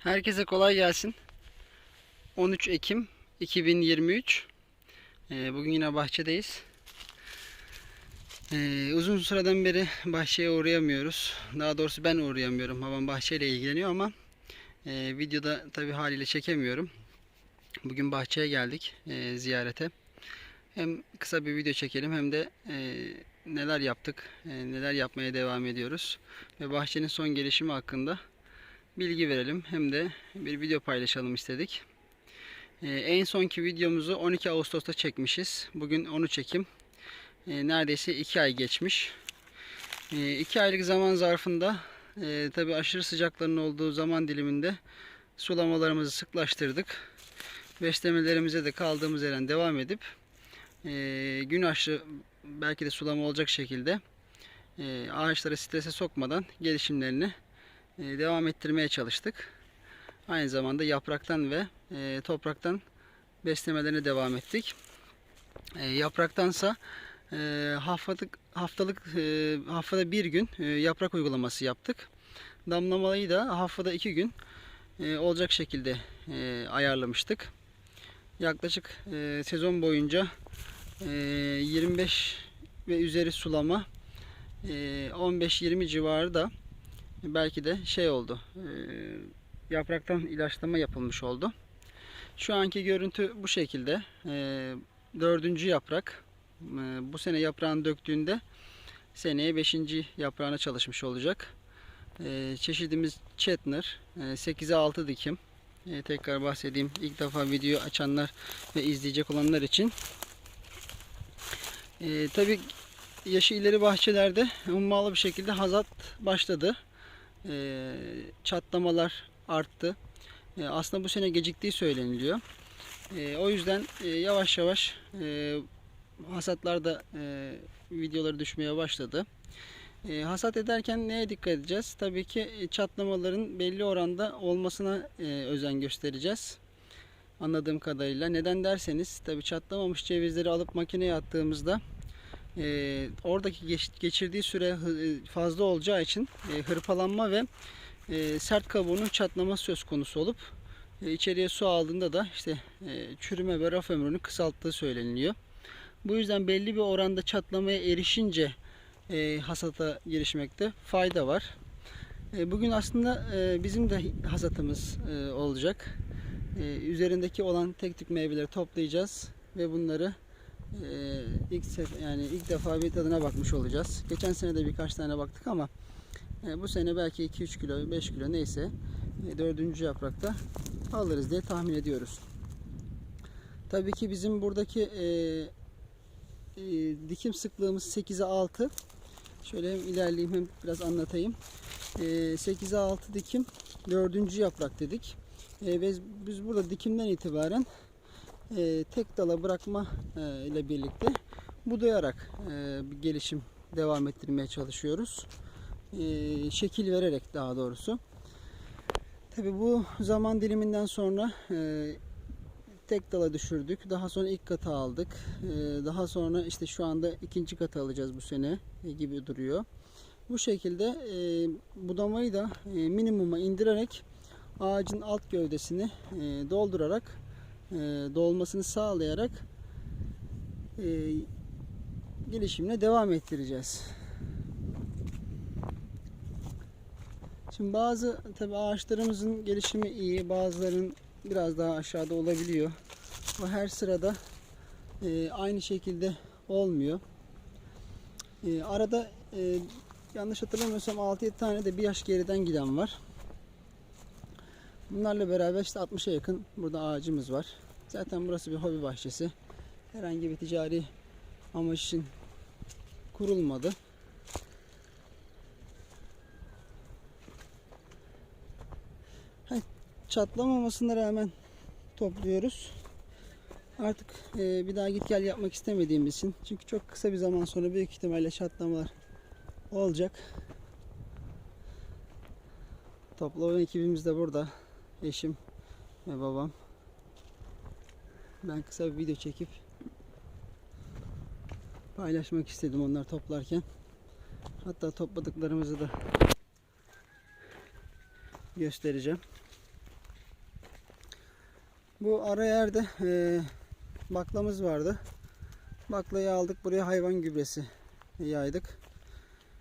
Herkese kolay gelsin. 13 Ekim 2023. Ee, Bugün yine bahçedeyiz. Ee, Uzun süreden beri bahçeye uğrayamıyoruz. Daha doğrusu ben uğrayamıyorum. Babam bahçeyle ilgileniyor ama e, videoda tabi haliyle çekemiyorum. Bugün bahçeye geldik e, ziyarete. Hem kısa bir video çekelim hem de e, neler yaptık, neler yapmaya devam ediyoruz ve bahçenin son gelişimi hakkında bilgi verelim hem de bir video paylaşalım istedik. Ee, en sonki videomuzu 12 Ağustos'ta çekmişiz. Bugün 13 Ekim. Ee, neredeyse 2 ay geçmiş. 2 aylık zaman zarfında e, tabi aşırı sıcakların olduğu zaman diliminde sulamalarımızı sıklaştırdık. Beslemelerimize de kaldığımız yerden devam edip e, gün aşırı belki de sulama olacak şekilde e, ağaçları strese sokmadan gelişimlerini devam ettirmeye çalıştık. Aynı zamanda yapraktan ve e, topraktan beslemelerine devam ettik. E, yapraktansa e, haftalık haftalık e, haftada bir gün e, yaprak uygulaması yaptık. Damlamayı da haftada iki gün e, olacak şekilde e, ayarlamıştık. Yaklaşık e, sezon boyunca e, 25 ve üzeri sulama e, 15-20 civarı da belki de şey oldu. e, yapraktan ilaçlama yapılmış oldu. Şu anki görüntü bu şekilde. E, dördüncü yaprak. E, bu sene yaprağını döktüğünde seneye beşinci yaprağına çalışmış olacak. Çeşidimiz Chetner. E, 8'e 6 dikim. Tekrar bahsedeyim. İlk defa video açanlar ve izleyecek olanlar için. E, Tabi yaşı ileri bahçelerde ummalı bir şekilde hazat başladı. E, çatlamalar arttı. E, aslında bu sene geciktiği söyleniliyor. E, o yüzden yavaş yavaş e, hasatlarda videoları düşmeye başladı. Hasat ederken neye dikkat edeceğiz? Tabii ki çatlamaların belli oranda olmasına özen göstereceğiz. Anladığım kadarıyla. Neden derseniz tabii çatlamamış cevizleri alıp makineye attığımızda e, oradaki geç- geçirdiği süre e, fazla olacağı için e, hırpalanma ve e, sert kabuğunun çatlaması söz konusu olup e, içeriye su aldığında da işte e, çürüme ve raf ömrünü kısalttığı söyleniliyor. Bu yüzden belli bir oranda çatlamaya erişince e, hasata girişmekte fayda var. E, bugün aslında e, bizim de hasatımız e, olacak. E, üzerindeki olan tek tük meyveleri toplayacağız ve bunları e, ilk sef- yani ilk defa bir tadına bakmış olacağız. Geçen sene de birkaç tane baktık ama e, bu sene belki 2-3 kilo, 5 kilo neyse e, dördüncü yaprakta alırız diye tahmin ediyoruz. Tabii ki bizim buradaki e, e, dikim sıklığımız 8'e 6. Şöyle hem ilerleyeyim hem biraz anlatayım. E, 8'e 6 dikim dördüncü yaprak dedik. E, ve biz burada dikimden itibaren e, tek dala bırakma e, ile birlikte budayarak e, bir gelişim devam ettirmeye çalışıyoruz. E, şekil vererek daha doğrusu. Tabi bu zaman diliminden sonra e, tek dala düşürdük. Daha sonra ilk katı aldık. E, daha sonra işte şu anda ikinci katı alacağız bu sene e, gibi duruyor. Bu şekilde e, budamayı da e, minimuma indirerek ağacın alt gövdesini e, doldurarak e, dolmasını sağlayarak e, gelişimine devam ettireceğiz. Şimdi bazı tabi ağaçlarımızın gelişimi iyi, bazılarının biraz daha aşağıda olabiliyor. Bu her sırada e, aynı şekilde olmuyor. E, arada e, yanlış hatırlamıyorsam 6-7 tane de bir yaş geriden giden var. Bunlarla beraber işte 60'a yakın burada ağacımız var. Zaten burası bir hobi bahçesi. Herhangi bir ticari amaç için kurulmadı. çatlamamasına rağmen topluyoruz. Artık e, bir daha git gel yapmak istemediğimiz için. Çünkü çok kısa bir zaman sonra büyük ihtimalle çatlamalar olacak. Toplama ekibimiz de burada. Eşim ve babam. Ben kısa bir video çekip paylaşmak istedim onlar toplarken. Hatta topladıklarımızı da göstereceğim. Bu ara yerde e, baklamız vardı. Baklayı aldık buraya hayvan gübresi yaydık.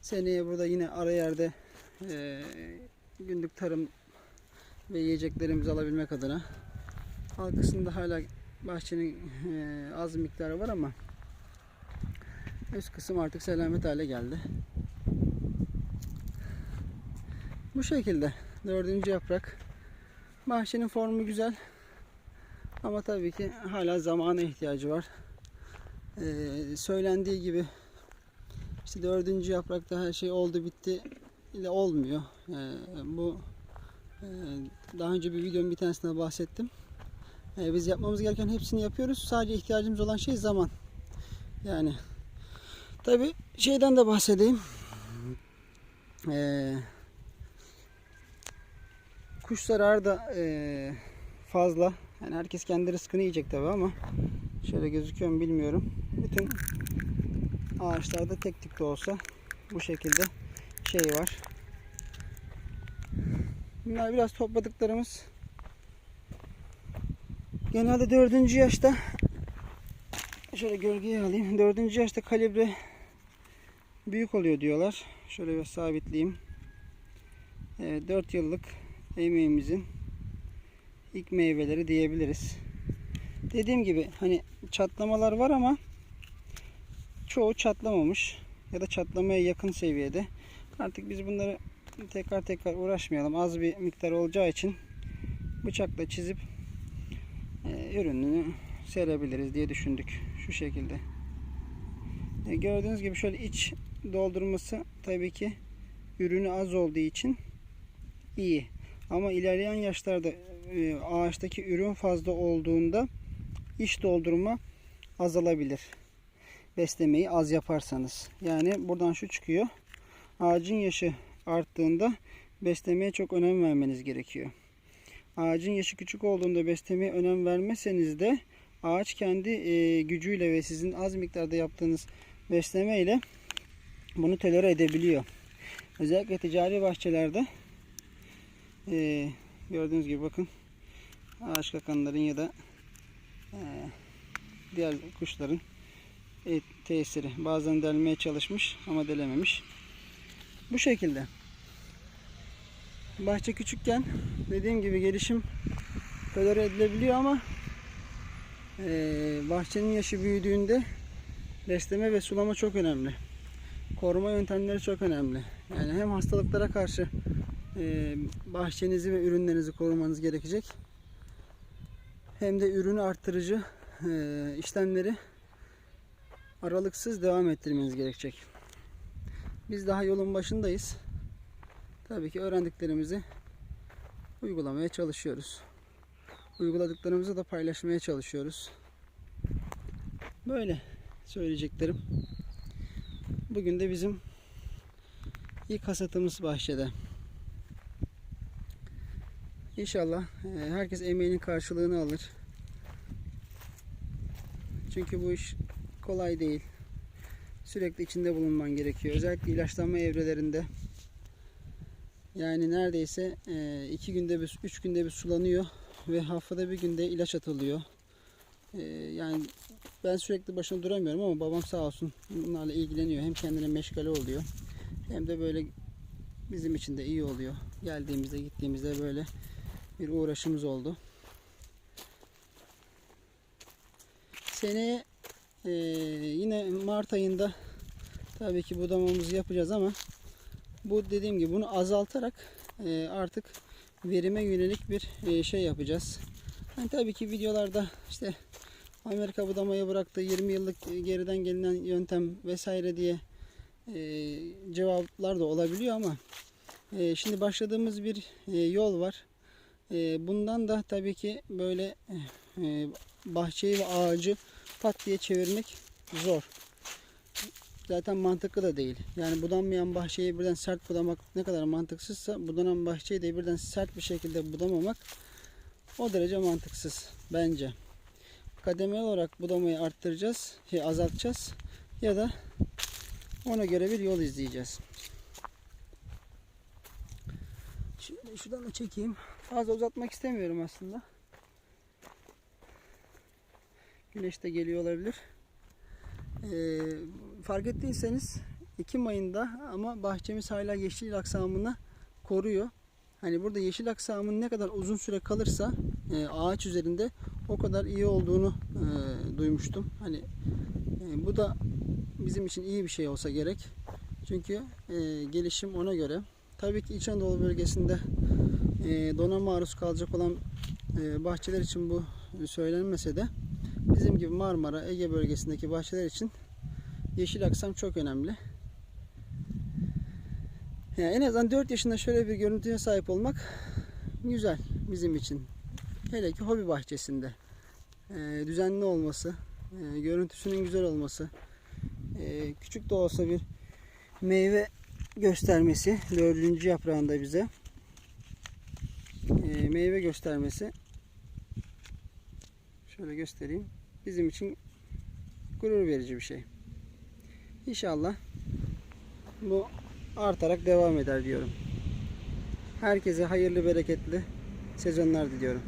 Seneye burada yine ara yerde e, günlük tarım ve yiyeceklerimizi alabilmek adına. Alt kısımda hala bahçenin e, az miktarı var ama üst kısım artık selamet hale geldi. Bu şekilde dördüncü yaprak. Bahçenin formu güzel. Ama tabii ki hala zamana ihtiyacı var. Ee, söylendiği gibi işte dördüncü yaprakta her şey oldu bitti ile olmuyor. Ee, bu daha önce bir videonun bir tanesinde bahsettim. Ee, biz yapmamız gereken hepsini yapıyoruz. Sadece ihtiyacımız olan şey zaman. Yani tabii şeyden de bahsedeyim. Ee, kuş zararı da e, fazla. Yani herkes kendi rızkını yiyecek tabi ama şöyle gözüküyor mu bilmiyorum. Bütün ağaçlarda tek tük de olsa bu şekilde şey var. Bunlar biraz topladıklarımız. Genelde dördüncü yaşta şöyle gölgeye alayım. Dördüncü yaşta kalibre büyük oluyor diyorlar. Şöyle bir sabitleyeyim. Evet, 4 yıllık emeğimizin ilk meyveleri diyebiliriz. Dediğim gibi hani çatlamalar var ama çoğu çatlamamış ya da çatlamaya yakın seviyede. Artık biz bunları tekrar tekrar uğraşmayalım. Az bir miktar olacağı için bıçakla çizip e, ürününü serebiliriz diye düşündük. Şu şekilde. E, gördüğünüz gibi şöyle iç doldurması tabii ki ürünü az olduğu için iyi. Ama ilerleyen yaşlarda e, ağaçtaki ürün fazla olduğunda iç doldurma azalabilir. Beslemeyi az yaparsanız. Yani buradan şu çıkıyor. Ağacın yaşı arttığında beslemeye çok önem vermeniz gerekiyor. Ağacın yaşı küçük olduğunda beslemeye önem vermeseniz de ağaç kendi e, gücüyle ve sizin az miktarda yaptığınız besleme ile bunu tolere edebiliyor. Özellikle ticari bahçelerde e, gördüğünüz gibi bakın ağaç kakanların ya da e, diğer kuşların e, tesiri. Bazen delmeye çalışmış ama delememiş. Bu şekilde. Bahçe küçükken dediğim gibi gelişim tolere edilebiliyor ama e, bahçenin yaşı büyüdüğünde besleme ve sulama çok önemli. Koruma yöntemleri çok önemli. Yani hem hastalıklara karşı e, bahçenizi ve ürünlerinizi korumanız gerekecek. Hem de ürünü arttırıcı e, işlemleri aralıksız devam ettirmeniz gerekecek. Biz daha yolun başındayız. Tabii ki öğrendiklerimizi uygulamaya çalışıyoruz. Uyguladıklarımızı da paylaşmaya çalışıyoruz. Böyle söyleyeceklerim. Bugün de bizim ilk hasatımız bahçede. İnşallah e, herkes emeğinin karşılığını alır. Çünkü bu iş kolay değil. Sürekli içinde bulunman gerekiyor. Özellikle ilaçlanma evrelerinde. Yani neredeyse e, iki günde bir, üç günde bir sulanıyor ve haftada bir günde ilaç atılıyor. E, yani ben sürekli başında duramıyorum ama babam sağ olsun bunlarla ilgileniyor. Hem kendine meşgale oluyor hem de böyle bizim için de iyi oluyor. Geldiğimizde gittiğimizde böyle bir uğraşımız oldu. Seneye e, yine Mart ayında tabii ki budamamızı yapacağız ama bu dediğim gibi bunu azaltarak e, artık verime yönelik bir e, şey yapacağız. Yani tabii ki videolarda işte Amerika budamayı bıraktı 20 yıllık geriden gelinen yöntem vesaire diye e, cevaplar da olabiliyor ama e, şimdi başladığımız bir e, yol var. E, bundan da tabii ki böyle e, bahçeyi ve ağacı pat diye çevirmek zor. Zaten mantıklı da değil. Yani budanmayan bahçeyi birden sert budamak ne kadar mantıksızsa budanan bahçeyi de birden sert bir şekilde budamamak o derece mantıksız bence. Kademeli olarak budamayı arttıracağız, şey azaltacağız ya da ona göre bir yol izleyeceğiz. Şimdi şuradan da çekeyim. Fazla uzatmak istemiyorum aslında. Güneş de geliyor olabilir. Ee, fark ettiyseniz Ekim ayında ama bahçemiz hala yeşil aksamını koruyor. Hani burada yeşil aksamın ne kadar uzun süre kalırsa e, ağaç üzerinde o kadar iyi olduğunu e, duymuştum. Hani e, bu da bizim için iyi bir şey olsa gerek. Çünkü e, gelişim ona göre. Tabii ki İç Anadolu bölgesinde e, dona maruz kalacak olan e, bahçeler için bu söylenmese de bizim gibi Marmara, Ege bölgesindeki bahçeler için yeşil aksam çok önemli. Yani en azından 4 yaşında şöyle bir görüntüye sahip olmak güzel bizim için. Hele ki hobi bahçesinde. Ee, düzenli olması, e, görüntüsünün güzel olması, e, küçük de olsa bir meyve göstermesi dördüncü yaprağında bize e, meyve göstermesi şöyle göstereyim bizim için gurur verici bir şey. İnşallah bu artarak devam eder diyorum. Herkese hayırlı bereketli sezonlar diliyorum.